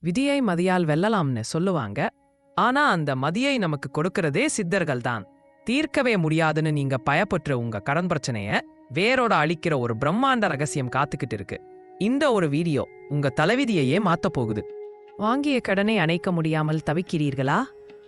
விதியை மதியால் வெல்லலாம்னு சொல்லுவாங்க. ஆனா அந்த மதியை நமக்கு கொடுக்கறதே சித்தர்கள் தான் தீர்க்கவே முடியாதுன்னு நீங்க பயப்பற்ற உங்க கடன் பிரச்சனைய வேரோட அழிக்கிற ஒரு பிரம்மாண்ட ரகசியம் காத்துக்கிட்டு இருக்கு. இந்த ஒரு வீடியோ உங்க தலைவிதியையே மாத்தப் போகுது. வாங்கிய கடனை அணைக்க முடியாமல் தவிக்கிறீர்களா?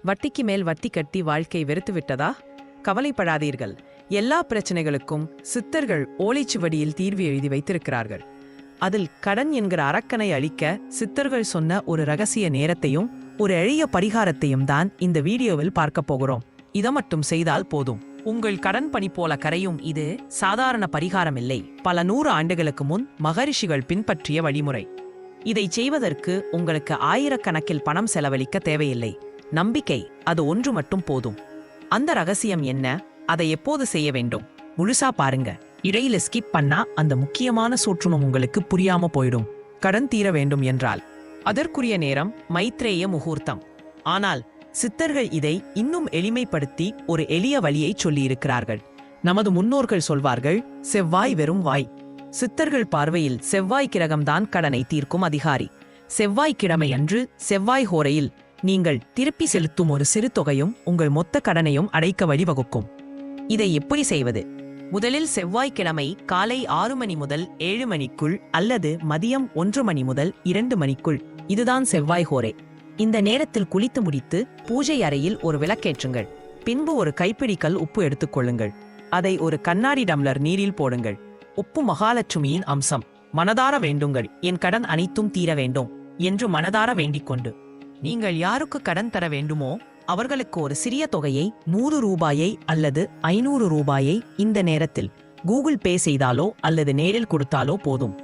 வட்டிக்கு மேல் வட்டி கட்டி வாழ்க்கை வெறுத்து விட்டதா? கவலைப்படாதீர்கள். எல்லா பிரச்சனைகளுக்கும் சித்தர்கள் ஓலைச்சுவடியில் தீர்வு எழுதி வைத்திருக்கிறார்கள். அதில் கடன் என்கிற அரக்கனை அழிக்க சித்தர்கள் சொன்ன ஒரு ரகசிய நேரத்தையும் ஒரு எளிய பரிகாரத்தையும் தான் இந்த வீடியோவில் பார்க்க போகிறோம். இதை மட்டும் செய்தால் போதும். உங்கள் கடன் பணி போல கரையும் இது சாதாரண பரிகாரம் இல்லை. பல நூறு ஆண்டுகளுக்கு முன் மகரிஷிகள் பின்பற்றிய வழிமுறை. இதை செய்வதற்கு உங்களுக்கு ஆயிரக்கணக்கில் பணம் செலவழிக்க தேவையில்லை. நம்பிக்கை அது ஒன்று மட்டும் போதும். அந்த ரகசியம் என்ன? அதை எப்போது செய்ய வேண்டும்? முழுசா பாருங்க. இடையில ஸ்கிப் பண்ணா அந்த முக்கியமான சோற்றுணம் உங்களுக்கு புரியாம போயிடும். கடன் தீர வேண்டும் என்றால். அதற்குரிய நேரம் மைத்ரேய முகூர்த்தம். ஆனால் சித்தர்கள் இதை இன்னும் எளிமைப்படுத்தி ஒரு எளிய வழியை சொல்லியிருக்கிறார்கள். நமது முன்னோர்கள் சொல்வார்கள் செவ்வாய் வெறும் வாய். சித்தர்கள் பார்வையில் செவ்வாய் கிரகம்தான் கடனை தீர்க்கும் அதிகாரி. செவ்வாய்க்கிழமை அன்று செவ்வாய் ஹோரையில் நீங்கள் திருப்பி செலுத்தும் ஒரு சிறு தொகையும் உங்கள் மொத்த கடனையும் அடைக்க வழிவகுக்கும். இதை எப்படி செய்வது? முதலில் செவ்வாய்க்கிழமை காலை ஆறு மணி முதல் ஏழு மணிக்குள் அல்லது மதியம் ஒன்று மணி முதல் இரண்டு மணிக்குள். இதுதான் செவ்வாய் ஹோரே. இந்த நேரத்தில் குளித்து முடித்து பூஜை அறையில் ஒரு விளக்கேற்றுங்கள். பின்பு ஒரு கைப்பிடிக்கல் உப்பு எடுத்துக்கொள்ளுங்கள் அதை ஒரு கண்ணாடி டம்ளர் நீரில் போடுங்கள். உப்பு மகாலட்சுமியின் அம்சம். மனதார வேண்டுங்கள். என் கடன் அனைத்தும் தீர வேண்டும். என்று மனதார வேண்டிக் கொண்டு நீங்கள் யாருக்கு கடன் தர வேண்டுமோ அவர்களுக்கு ஒரு சிறிய தொகையை நூறு ரூபாயை அல்லது ஐநூறு ரூபாயை இந்த நேரத்தில் கூகுள் பே செய்தாலோ அல்லது நேரில் கொடுத்தாலோ போதும்.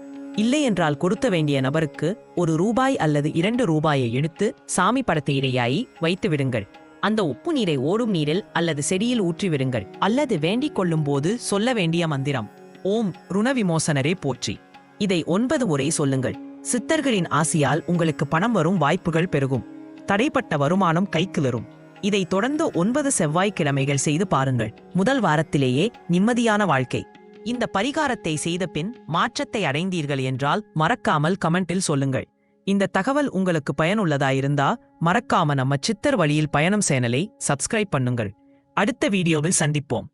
இல்லை என்றால் கொடுத்த வேண்டிய நபருக்கு ஒரு ரூபாய் அல்லது இரண்டு ரூபாயை எடுத்து சாமி படத்தை இடையாயி வைத்து விடுங்கள். அந்த உப்பு நீரை ஓடும் நீரில் அல்லது செடியில் ஊற்றி விடுங்கள். அல்லது வேண்டிக் கொள்ளும் போது சொல்ல வேண்டிய மந்திரம் ஓம் ருணவிமோசனரே போற்றி. இதை ஒன்பது முறை சொல்லுங்கள். சித்தர்களின் ஆசியால் உங்களுக்கு பணம் வரும் வாய்ப்புகள் பெருகும். தடைப்பட்ட வருமானம் கைக்கிளறும் இதை தொடர்ந்து ஒன்பது செவ்வாய்க்கிழமைகள் செய்து பாருங்கள். முதல் வாரத்திலேயே நிம்மதியான வாழ்க்கை. இந்த பரிகாரத்தை செய்த பின் மாற்றத்தை அடைந்தீர்கள் என்றால் மறக்காமல் கமெண்டில் சொல்லுங்கள். இந்த தகவல் உங்களுக்கு பயனுள்ளதாயிருந்தா மறக்காம நம்ம சித்தர் வழியில் பயணம் சேனலை சப்ஸ்கிரைப் பண்ணுங்கள். அடுத்த வீடியோவில் சந்திப்போம்.